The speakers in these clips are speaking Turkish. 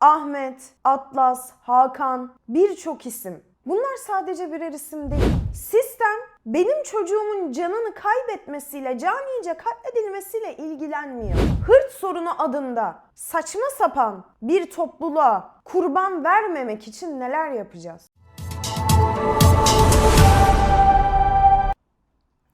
Ahmet, Atlas, Hakan, birçok isim. Bunlar sadece birer isim değil. Sistem benim çocuğumun canını kaybetmesiyle, canice katledilmesiyle ilgilenmiyor. Hırt sorunu adında saçma sapan bir topluluğa kurban vermemek için neler yapacağız?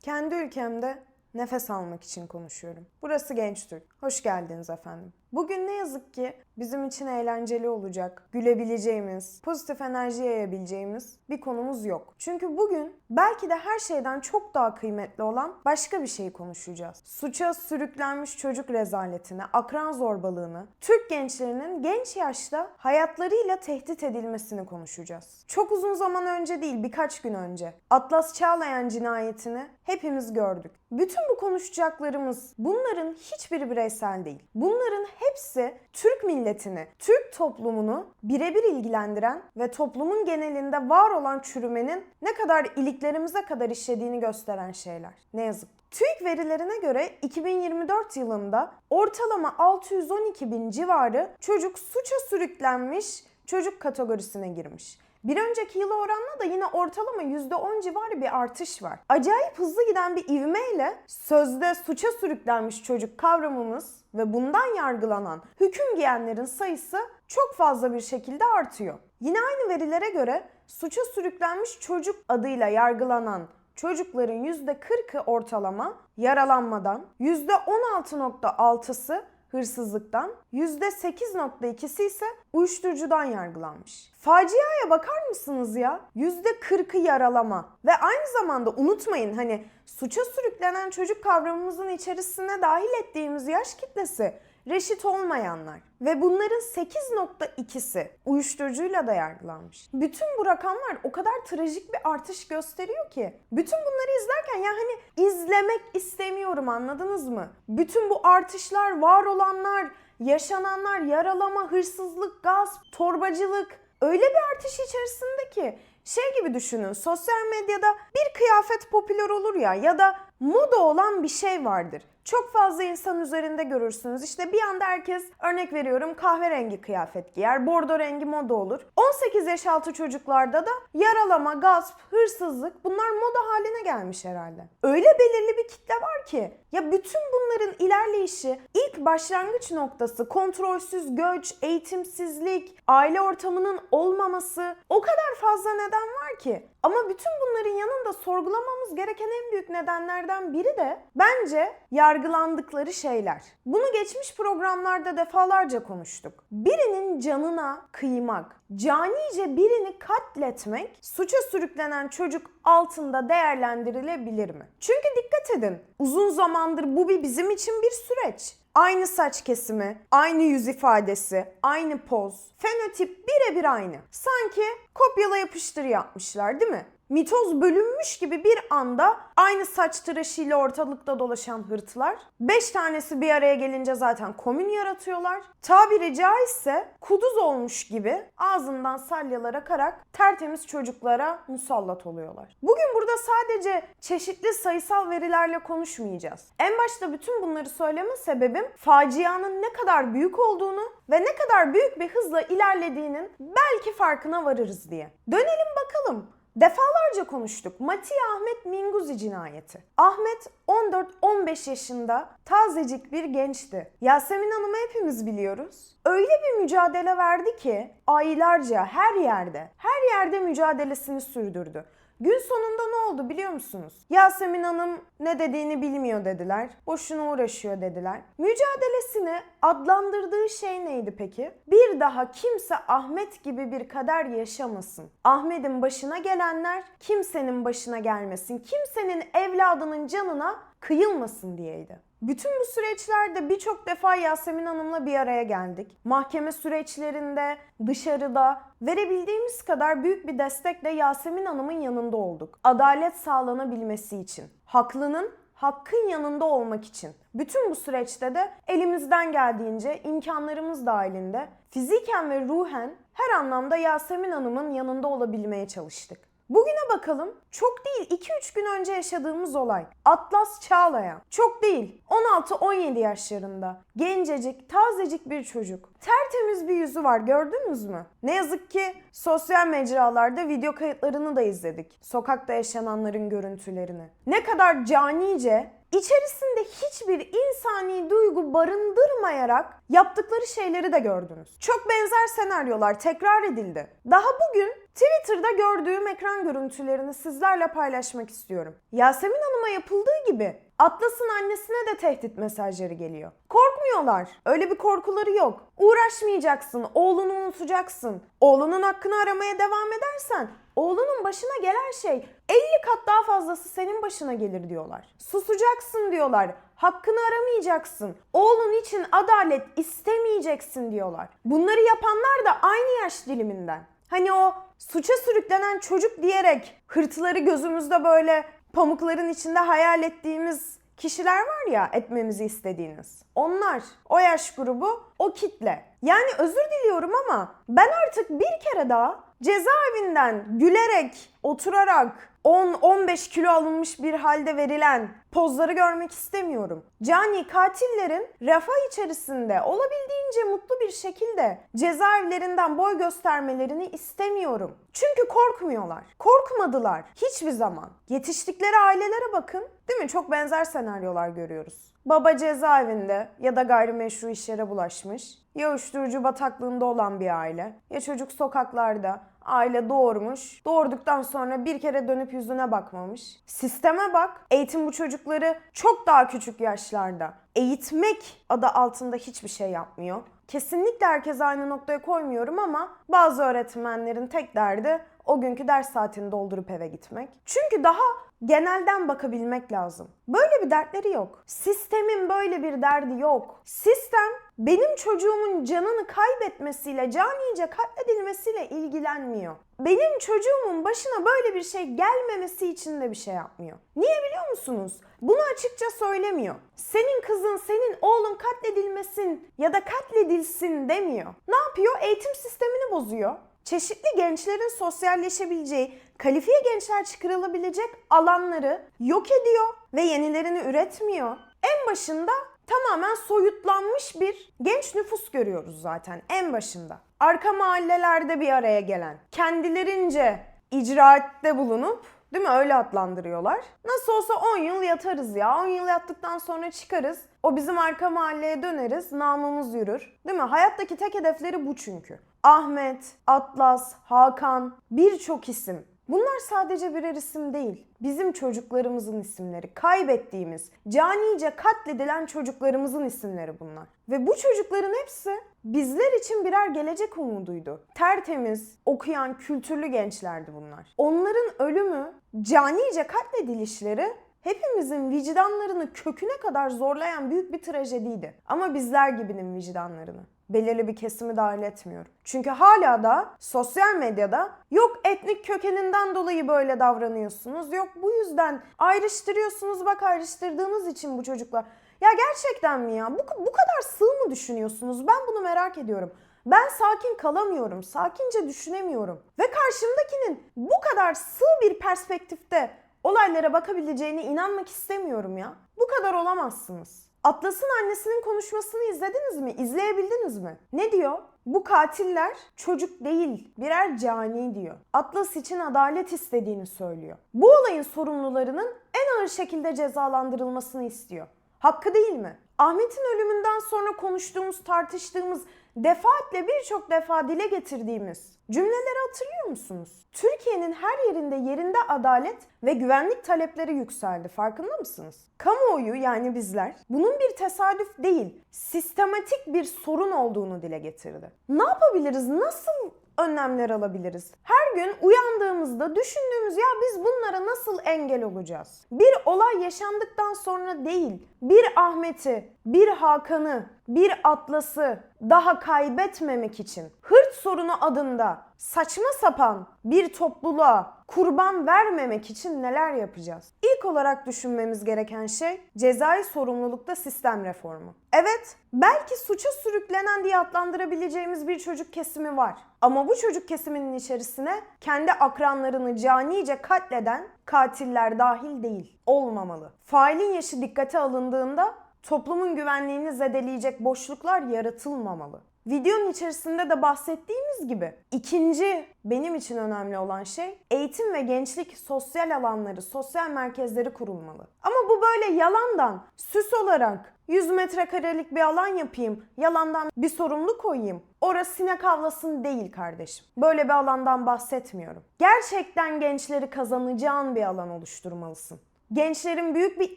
Kendi ülkemde nefes almak için konuşuyorum. Burası Genç Türk. Hoş geldiniz efendim. Bugün ne yazık ki bizim için eğlenceli olacak, gülebileceğimiz, pozitif enerji yayabileceğimiz bir konumuz yok. Çünkü bugün belki de her şeyden çok daha kıymetli olan başka bir şeyi konuşacağız. Suça sürüklenmiş çocuk rezaletini, akran zorbalığını, Türk gençlerinin genç yaşta hayatlarıyla tehdit edilmesini konuşacağız. Çok uzun zaman önce değil, birkaç gün önce Atlas Çağlayan cinayetini hepimiz gördük. Bütün bu konuşacaklarımız bunların hiçbiri bireysel değil. Bunların hepsi Türk milletini, Türk toplumunu birebir ilgilendiren ve toplumun genelinde var olan çürümenin ne kadar iliklerimize kadar işlediğini gösteren şeyler. Ne yazık. TÜİK verilerine göre 2024 yılında ortalama 612 bin civarı çocuk suça sürüklenmiş çocuk kategorisine girmiş. Bir önceki yıla oranla da yine ortalama %10 civarı bir artış var. Acayip hızlı giden bir ivmeyle sözde suça sürüklenmiş çocuk kavramımız ve bundan yargılanan hüküm giyenlerin sayısı çok fazla bir şekilde artıyor. Yine aynı verilere göre suça sürüklenmiş çocuk adıyla yargılanan çocukların %40'ı ortalama yaralanmadan, %16.6'sı hırsızlıktan, %8.2'si ise uyuşturucudan yargılanmış. Faciaya bakar mısınız ya? %40'ı yaralama. Ve aynı zamanda unutmayın hani suça sürüklenen çocuk kavramımızın içerisine dahil ettiğimiz yaş kitlesi reşit olmayanlar. Ve bunların 8.2'si uyuşturucuyla da yargılanmış. Bütün bu rakamlar o kadar trajik bir artış gösteriyor ki. Bütün bunları izlerken ya hani izlemek istemiyorum anladınız mı? Bütün bu artışlar, var olanlar, yaşananlar, yaralama, hırsızlık, gasp, torbacılık öyle bir artış içerisinde ki şey gibi düşünün sosyal medyada bir kıyafet popüler olur ya ya da moda olan bir şey vardır. Çok fazla insan üzerinde görürsünüz. İşte bir anda herkes örnek veriyorum kahverengi kıyafet giyer, bordo rengi moda olur. 18 yaş altı çocuklarda da yaralama, gasp, hırsızlık bunlar moda haline gelmiş herhalde. Öyle belirli bir kitle var ki ya bütün bunların ilerleyişi ilk başlangıç noktası kontrolsüz göç, eğitimsizlik, aile ortamının olmaması o kadar fazla neden var ki. Ama bütün bunların yanında sorgulamamız gereken en büyük nedenlerden biri de bence yargılandıkları şeyler. Bunu geçmiş programlarda defalarca konuştuk. Birinin canına kıymak, canice birini katletmek suça sürüklenen çocuk altında değerlendirilebilir mi? Çünkü dikkat edin uzun zamandır bu bir bizim için bir süreç. Aynı saç kesimi, aynı yüz ifadesi, aynı poz, fenotip birebir aynı. Sanki kopyala yapıştır yapmışlar değil mi? Mitoz bölünmüş gibi bir anda aynı saç tıraşıyla ortalıkta dolaşan hırtılar. Beş tanesi bir araya gelince zaten komün yaratıyorlar. Tabiri caizse kuduz olmuş gibi ağzından salyalar akarak tertemiz çocuklara musallat oluyorlar. Bugün burada sadece çeşitli sayısal verilerle konuşmayacağız. En başta bütün bunları söyleme sebebim facianın ne kadar büyük olduğunu ve ne kadar büyük bir hızla ilerlediğinin belki farkına varırız diye. Dönelim bakalım. Defalarca konuştuk. Mati Ahmet Minguzi cinayeti. Ahmet 14-15 yaşında tazecik bir gençti. Yasemin Hanım'ı hepimiz biliyoruz. Öyle bir mücadele verdi ki aylarca her yerde, her yerde mücadelesini sürdürdü. Gün sonunda ne oldu biliyor musunuz? Yasemin Hanım ne dediğini bilmiyor dediler. Boşuna uğraşıyor dediler. Mücadelesini adlandırdığı şey neydi peki? Bir daha kimse Ahmet gibi bir kader yaşamasın. Ahmet'in başına gelenler kimsenin başına gelmesin. Kimsenin evladının canına kıyılmasın diyeydi. Bütün bu süreçlerde birçok defa Yasemin Hanım'la bir araya geldik. Mahkeme süreçlerinde, dışarıda verebildiğimiz kadar büyük bir destekle Yasemin Hanım'ın yanında olduk. Adalet sağlanabilmesi için. Haklının hakkın yanında olmak için. Bütün bu süreçte de elimizden geldiğince imkanlarımız dahilinde fiziken ve ruhen her anlamda Yasemin Hanım'ın yanında olabilmeye çalıştık. Bugüne bakalım. Çok değil 2-3 gün önce yaşadığımız olay. Atlas Çağlayan. Çok değil 16-17 yaşlarında. Gencecik, tazecik bir çocuk. Tertemiz bir yüzü var gördünüz mü? Ne yazık ki sosyal mecralarda video kayıtlarını da izledik. Sokakta yaşananların görüntülerini. Ne kadar canice, içerisinde hiçbir insani duygu barındırmayarak yaptıkları şeyleri de gördünüz. Çok benzer senaryolar tekrar edildi. Daha bugün Twitter'da gördüğüm ekran görüntülerini sizlerle paylaşmak istiyorum. Yasemin Hanım'a yapıldığı gibi Atlas'ın annesine de tehdit mesajları geliyor. Korkmuyorlar. Öyle bir korkuları yok. Uğraşmayacaksın, oğlunu unutacaksın. Oğlunun hakkını aramaya devam edersen oğlunun başına gelen şey 50 kat daha fazlası senin başına gelir diyorlar. Susacaksın diyorlar. Hakkını aramayacaksın. Oğlun için adalet istemeyeceksin diyorlar. Bunları yapanlar da aynı yaş diliminden. Hani o suça sürüklenen çocuk diyerek hırtıları gözümüzde böyle pamukların içinde hayal ettiğimiz kişiler var ya etmemizi istediğiniz. Onlar, o yaş grubu, o kitle. Yani özür diliyorum ama ben artık bir kere daha cezaevinden gülerek, oturarak 10-15 kilo alınmış bir halde verilen pozları görmek istemiyorum. Cani katillerin refah içerisinde olabildiğince mutlu bir şekilde cezaevlerinden boy göstermelerini istemiyorum. Çünkü korkmuyorlar. Korkmadılar hiçbir zaman. Yetiştikleri ailelere bakın. Değil mi? Çok benzer senaryolar görüyoruz. Baba cezaevinde ya da gayrimeşru işlere bulaşmış. Ya uyuşturucu bataklığında olan bir aile. Ya çocuk sokaklarda. Aile doğurmuş. Doğurduktan sonra bir kere dönüp yüzüne bakmamış. Sisteme bak. Eğitim bu çocukları çok daha küçük yaşlarda. Eğitmek adı altında hiçbir şey yapmıyor. Kesinlikle herkes aynı noktaya koymuyorum ama bazı öğretmenlerin tek derdi o günkü ders saatini doldurup eve gitmek. Çünkü daha genelden bakabilmek lazım. Böyle bir dertleri yok. Sistemin böyle bir derdi yok. Sistem benim çocuğumun canını kaybetmesiyle, canice katledilmesiyle ilgilenmiyor. Benim çocuğumun başına böyle bir şey gelmemesi için de bir şey yapmıyor. Niye biliyor musunuz? Bunu açıkça söylemiyor. Senin kızın, senin oğlun katledilmesin ya da katledilsin demiyor. Ne yapıyor? Eğitim sistemini bozuyor çeşitli gençlerin sosyalleşebileceği, kalifiye gençler çıkarılabilecek alanları yok ediyor ve yenilerini üretmiyor. En başında tamamen soyutlanmış bir genç nüfus görüyoruz zaten en başında. Arka mahallelerde bir araya gelen, kendilerince icraatte bulunup Değil mi? Öyle adlandırıyorlar. Nasıl olsa 10 yıl yatarız ya. 10 yıl yattıktan sonra çıkarız. O bizim arka mahalleye döneriz. Namımız yürür. Değil mi? Hayattaki tek hedefleri bu çünkü. Ahmet, Atlas, Hakan birçok isim. Bunlar sadece birer isim değil. Bizim çocuklarımızın isimleri. Kaybettiğimiz, canice katledilen çocuklarımızın isimleri bunlar. Ve bu çocukların hepsi bizler için birer gelecek umuduydu. Tertemiz, okuyan, kültürlü gençlerdi bunlar. Onların ölümü, canice katledilişleri hepimizin vicdanlarını köküne kadar zorlayan büyük bir trajediydi. Ama bizler gibinin vicdanlarını belirli bir kesimi dahil etmiyorum. Çünkü hala da sosyal medyada yok etnik kökeninden dolayı böyle davranıyorsunuz, yok bu yüzden ayrıştırıyorsunuz bak ayrıştırdığınız için bu çocuklar. Ya gerçekten mi ya? Bu, bu kadar sığ mı düşünüyorsunuz? Ben bunu merak ediyorum. Ben sakin kalamıyorum, sakince düşünemiyorum. Ve karşımdakinin bu kadar sığ bir perspektifte olaylara bakabileceğine inanmak istemiyorum ya. Bu kadar olamazsınız. Atlas'ın annesinin konuşmasını izlediniz mi? İzleyebildiniz mi? Ne diyor? Bu katiller çocuk değil, birer cani diyor. Atlas için adalet istediğini söylüyor. Bu olayın sorumlularının en ağır şekilde cezalandırılmasını istiyor. Hakkı değil mi? Ahmet'in ölümünden sonra konuştuğumuz, tartıştığımız, defaatle birçok defa dile getirdiğimiz cümleleri hatırlıyor musunuz? Türkiye'nin her yerinde yerinde adalet ve güvenlik talepleri yükseldi. Farkında mısınız? Kamuoyu yani bizler bunun bir tesadüf değil, sistematik bir sorun olduğunu dile getirdi. Ne yapabiliriz? Nasıl önlemler alabiliriz? Her gün uyandığımızda düşündüğümüz ya biz bunlara nasıl engel olacağız? Bir olay yaşandıktan sonra değil, bir Ahmet'i, bir Hakan'ı, bir atlası daha kaybetmemek için hırt sorunu adında saçma sapan bir topluluğa kurban vermemek için neler yapacağız? İlk olarak düşünmemiz gereken şey cezai sorumlulukta sistem reformu. Evet, belki suça sürüklenen diye adlandırabileceğimiz bir çocuk kesimi var. Ama bu çocuk kesiminin içerisine kendi akranlarını canice katleden katiller dahil değil. Olmamalı. Failin yaşı dikkate alındığında toplumun güvenliğini zedeleyecek boşluklar yaratılmamalı. Videonun içerisinde de bahsettiğimiz gibi ikinci benim için önemli olan şey eğitim ve gençlik sosyal alanları, sosyal merkezleri kurulmalı. Ama bu böyle yalandan, süs olarak 100 metrekarelik bir alan yapayım, yalandan bir sorumlu koyayım. Orası sinek avlasın değil kardeşim. Böyle bir alandan bahsetmiyorum. Gerçekten gençleri kazanacağın bir alan oluşturmalısın gençlerin büyük bir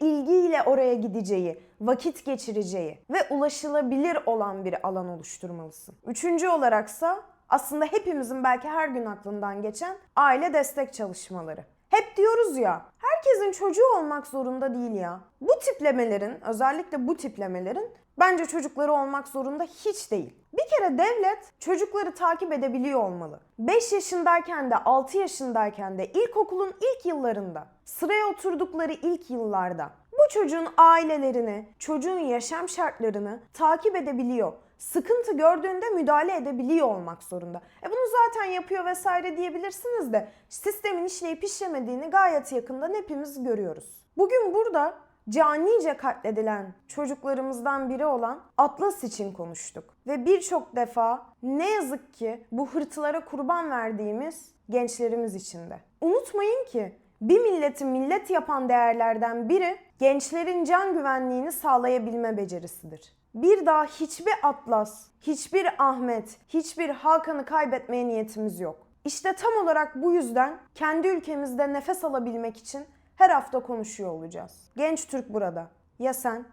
ilgiyle oraya gideceği, vakit geçireceği ve ulaşılabilir olan bir alan oluşturmalısın. Üçüncü olaraksa aslında hepimizin belki her gün aklından geçen aile destek çalışmaları. Hep diyoruz ya, herkesin çocuğu olmak zorunda değil ya. Bu tiplemelerin, özellikle bu tiplemelerin bence çocukları olmak zorunda hiç değil. Bir kere devlet çocukları takip edebiliyor olmalı. 5 yaşındayken de 6 yaşındayken de ilkokulun ilk yıllarında sıraya oturdukları ilk yıllarda bu çocuğun ailelerini, çocuğun yaşam şartlarını takip edebiliyor. Sıkıntı gördüğünde müdahale edebiliyor olmak zorunda. E bunu zaten yapıyor vesaire diyebilirsiniz de sistemin işleyip işlemediğini gayet yakından hepimiz görüyoruz. Bugün burada canice katledilen çocuklarımızdan biri olan Atlas için konuştuk. Ve birçok defa ne yazık ki bu hırtılara kurban verdiğimiz gençlerimiz için de. Unutmayın ki bir milleti millet yapan değerlerden biri gençlerin can güvenliğini sağlayabilme becerisidir. Bir daha hiçbir Atlas, hiçbir Ahmet, hiçbir Hakan'ı kaybetmeye niyetimiz yok. İşte tam olarak bu yüzden kendi ülkemizde nefes alabilmek için her hafta konuşuyor olacağız. Genç Türk burada. Ya sen?